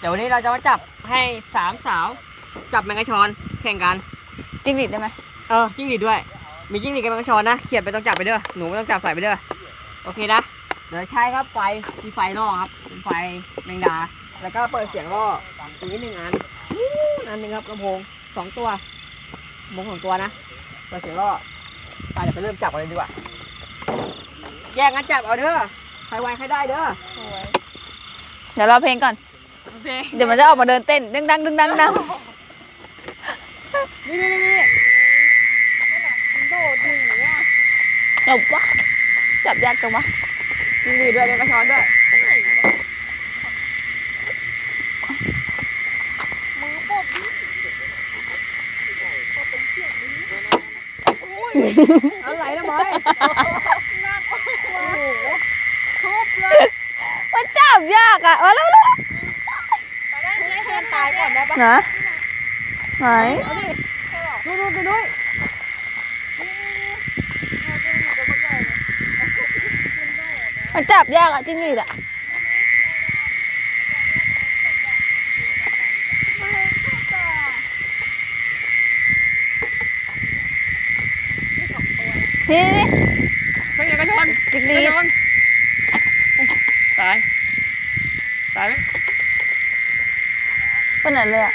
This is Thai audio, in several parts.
เดี๋ยววันนี้เราจะมาจับให้สามสาว จับแมงกะชอนแข่งกัน จิ้งหรีดได้ไหมเออจิ้งหรีดด้วย มีจิ้งหรีดกับแมงกะชอนนะเขียดไปต้องจับไปเด้อหนูไม่ต้องจับใส่ไปเด้อโอเคนะเดี๋ยวใช้ครับไฟมีไฟล่อครับเป็นไฟแมงดา แล้วก็เปิดเสียงล่ออีกนิดหนึ่งอันอู้อันหนึ่งครับลำโพงสองตัวลำโพงสองตัวนะเปิดเสียงล่อไปเดี๋ยวไปเริ่มจับกันเลยดีกว่าแยกกันจับเอาเด้อใครไวใครได้เด้อเดี๋ยวรอเพลงก่อน เคเดี๋ยวมันจะออกมาเดินเต้นดึงดังดึงดังดังนี่นี่นี่นี่โดดหนีอะจบวะจับยากจังวะจิ้งหรีดด้วยแมงกระชอนด้วย มือปบดิปบเป็นเชือกดิโอ้ย อะไรนะบอย น่ากลัวโอ้โหทุบเลย มันจับยากอะมาแล้วแล้ว ทุบให้ มันตายก่อนได้ปะนะไหนดูดูดูด้วยมันจับยากอะจิ้งหรีดอะนี่นี่เป็นแมงกะชอนจิ้งหแมรีงดกะชอนตาย ตายไหม เป็นอะไรเลยอะ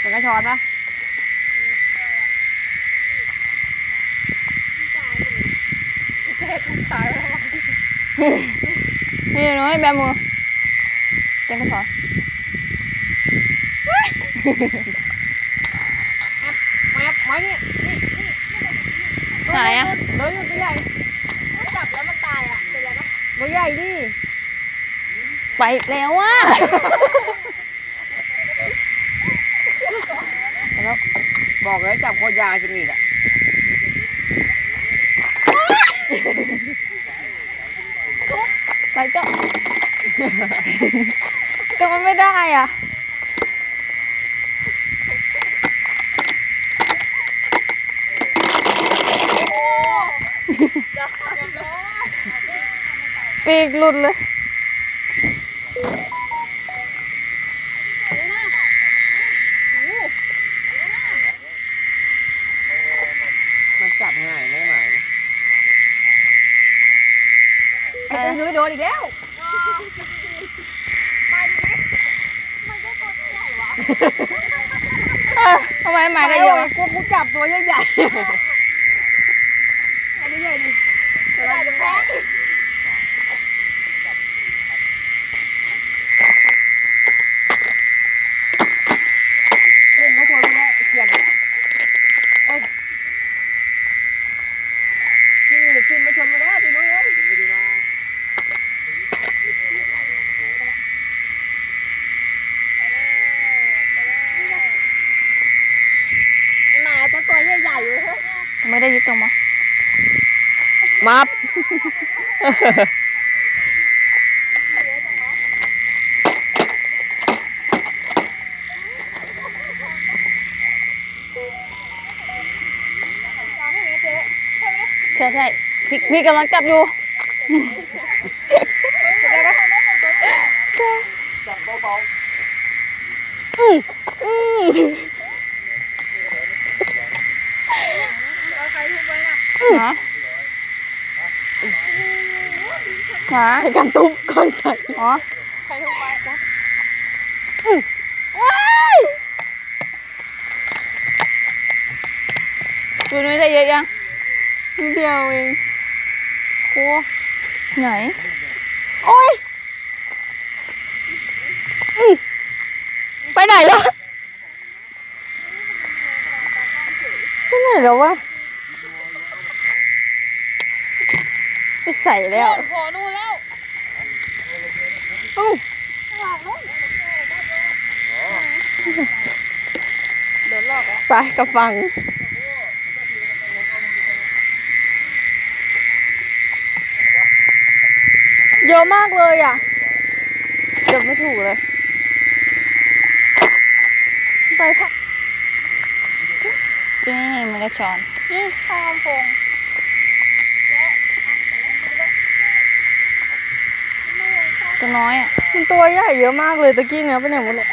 แมงกะชอนปะนี่หนูให้แบมือเจังกระสอนแมบไม้นี่นี่นี่ไหนอะเลยอยู่ตัวใหญ่จับแล้วมันตายอะเป็นไรปะตัวใหญ่ดิ ไปแล้วอะบอกเลยจับโคตรยากจริงอีกอะไปก็ก็มันไม่ได้อะปีกหลุดเลย มันจับง่ายไม่ไหวไอ้ตัวนุ้ยโดนอีกแล้วมาดูดิมันก็ตัวใหญ่วะเออทำไมหมายได้เยอะวะ กูกูจับตัวใหญ่ๆอันนี้ใหญ่ดิ ใหญ่แพ้ เล่นไม่ควรแล้วเกลียดเอ้ยนี่ขึ้นมาชนมาแล้วพี่นุ้ยเอ้ยไปดูนะ หมาจะตัวใหญ่ๆเลยเฮ้ย ไม่ได้ยึดตรงมามับจำให้ไหมเจ๊ใช่ไหมใช่ใช่พี่พี่กำลังจับอยู่ ได้ปะ จับเบา เราใครทุบไว้น่ะ หมา หมาๆกันตุ๊บก่อนใส่อ๋อใครทุบไว้นะดูนุ้ยได้เยอะยังเดียวเองโอ้ไหน โอ้ยอื้อไปไหนแล้วไปไหนแล้ววะ ไปใส่แล้วโผล่นู่นแล้วเอ้าโดนหลอกอะไปกับฟังเยอะมากเลยอะเดี๋ยวไม่ถูกเลย ไปค่ะนี่มันกระชอนนี่ข้าวโพง ตัวน้อยอะมันตัวใหญ่เยอะมากเลยตะกี้เนี้ยไปไหนหมดเลย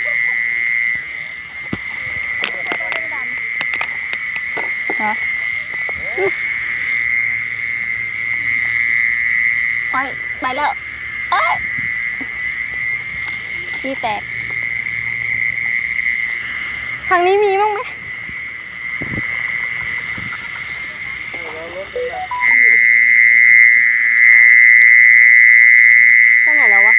ไปไปแล้วเอ้ยขี้แตก ทางนี้มีบ้างไหม ไปไหนแล้ววะ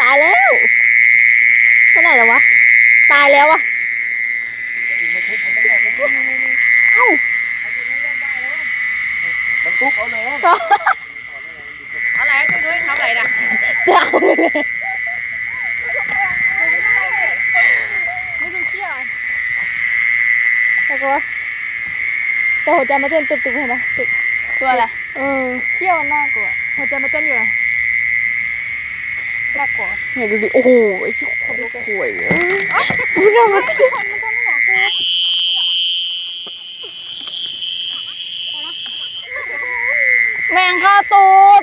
ตายแล้วไปไหนแล้ววะ ตายแล้ววะเอ้า มันทุบเอาเลยอะไรตุ้ยนุ้ยทำอะไรนะจะเอาไปเลยไม่ดูเขี้ยแล้วก็แต่หัวใจมาเต้นตึกๆเห็นะตึกตัวอะไรเออเขี้ยวมันน่ากลัวหัวใจมันเต้นอยู่เลยน่ากลัวเนี่ยดูดิโอ้โหไอ้ชิบคนลูกข่วยเอ้ยไม่ทำอะไรคนมันทำให้หมอกูแม งเข้าตูด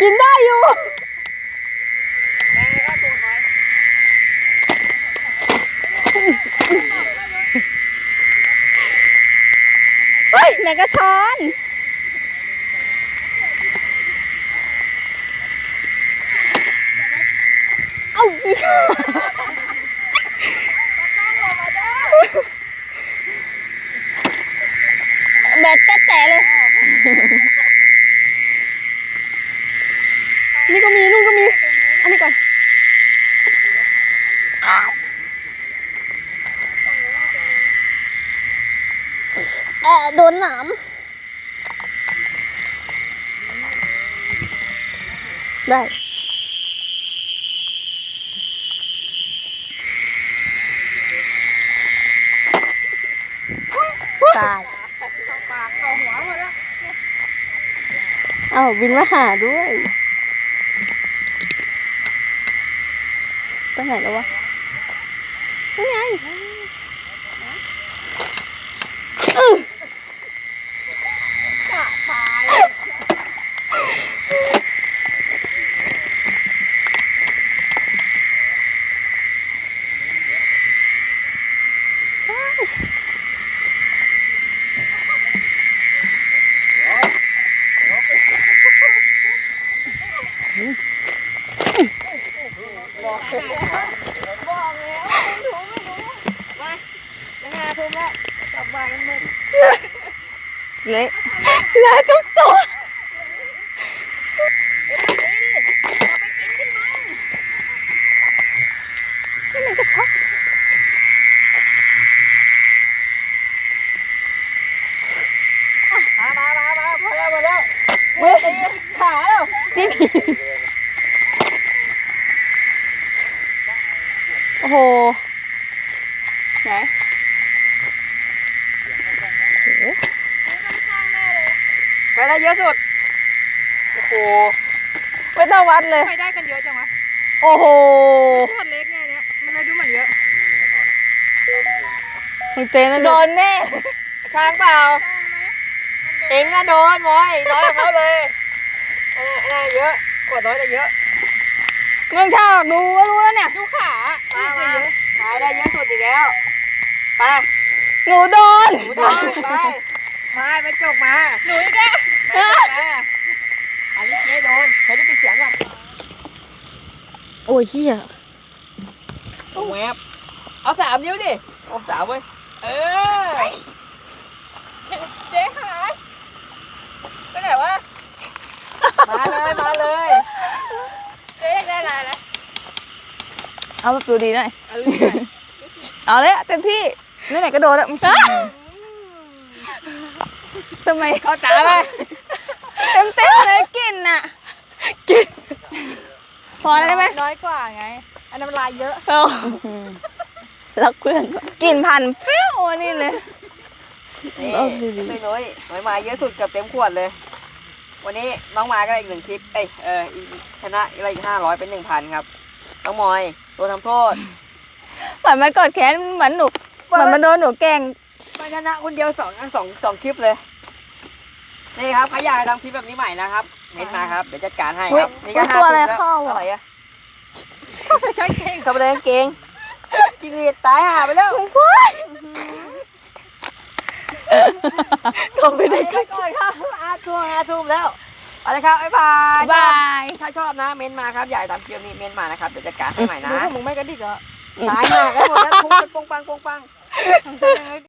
กินได้อยู่ แม่ก็ตัวน้อยเฮ้ยแมงกะชอน เอาอีก แบตแตะเลย นี่ก็มีนู่นก็มี อันนี้ก่อน เออโดนหนาม ได้ ตายปากเข้าหัวหมดแล้วเอ้าบินมาหาด้วยไปไหนแล้ววะนั่นไงอื้อ จะตาย บอกแล้วไม่รู้ไม่รู้ จะห้าทุ่มแล้วกลับบ้านกันหมด เละเละทุกตัว นี่มันกระชัก มามามามาพอแล้วพอแล้วมือตีขาแล้ว จิ้ม โอ้โหไหนไปได้เยอะสุด โอ้โห ไม่ต้องวัดเลย ไปได้กันเยอะจังวะโอ้โห ขวดเล็กไงเนี่ย มันเลยดูเหมือนเยอะของเจนั่นโดนแน่ค้างเปล่าเองอะโดนบอยน้อยกว่าเขาเลยอันนั้นอันนั้นเยอะ กว่าน้อยแต่เยอะ เรื่องชาหรอกดูก็รู้แล้วเนี่ยดูขามามาขายได้เยอะสุดอีกแล้ว ไปหนูโดนหมูโดนไปมาไปจกมาหนูอีกอะไปจกมาอันนี้เจ๊โดนเคยได้ปิดเสียงก่อนโอ้ยเฮียโอ้แวบเอาสามนิ้วดิโอ้สามเว้ยเออ เจ๊หาย ไปไหนวะ มาเลย มาเลย เจ๊อยากได้อะไรนะ เอาแบบดูดีหน่อย เอาลูกหน่อยเอาเลยเต็มที่นี่ไหนก็โดนแล้วทำไมเข้าตาเลยเต็มเต็มๆเลยกลิ่นน่ะกินพอแล้วได้ไหมน้อยกว่าไง อันนั้นมันลายเยอะรักเพื่อนกลิ่นพันเปรี้ยวนี่เลย นี่เอาดีๆน้อยน้อยน้อยมาเยอะสุดเกับเต็มขวดเลย วันนี้น้องมาก็ได้อีกหนึ่งคลิป เอ้ยเอออีกชนะอะไรอีกห้าร้อยเป็นหนึ่งพันครับ น้องมอยตัวทำโทษเหมือนมันกดแค้นเหมือนหนูเหมือนมันโดนหนูแกล้งมาชนะคนเดียวสองสองสองคลิปเลย นี่ครับใครอยากให้ทำคลิปแบบนี้ใหม่นะครับ เม้นต์มาครับเดี๋ยวจัดการให้ครับ นี่ก็อุ๊ยห้าตัวอะไรทุ่มแล้วเข้าอะอะไรอะกลับไปเลยกางเกงจิงหรีดตายห่าไปแล้วก็ไม่ได้ไปก่อนครับห้าทุ่มห้าทุ่มแล้ว เอาละครับบ๊ายบายบาย ถ้าชอบนะเม้นต์มาครับอยากให้ทำคลิปนี้เม้นต์มานะครับเดี๋ยวจัดการให้ใหม่นะดูพวกมึงไม่กระดิกเหรอตายห่ากันหมดแล้วทุบกันปงปังปงปังทำเส้นยังไง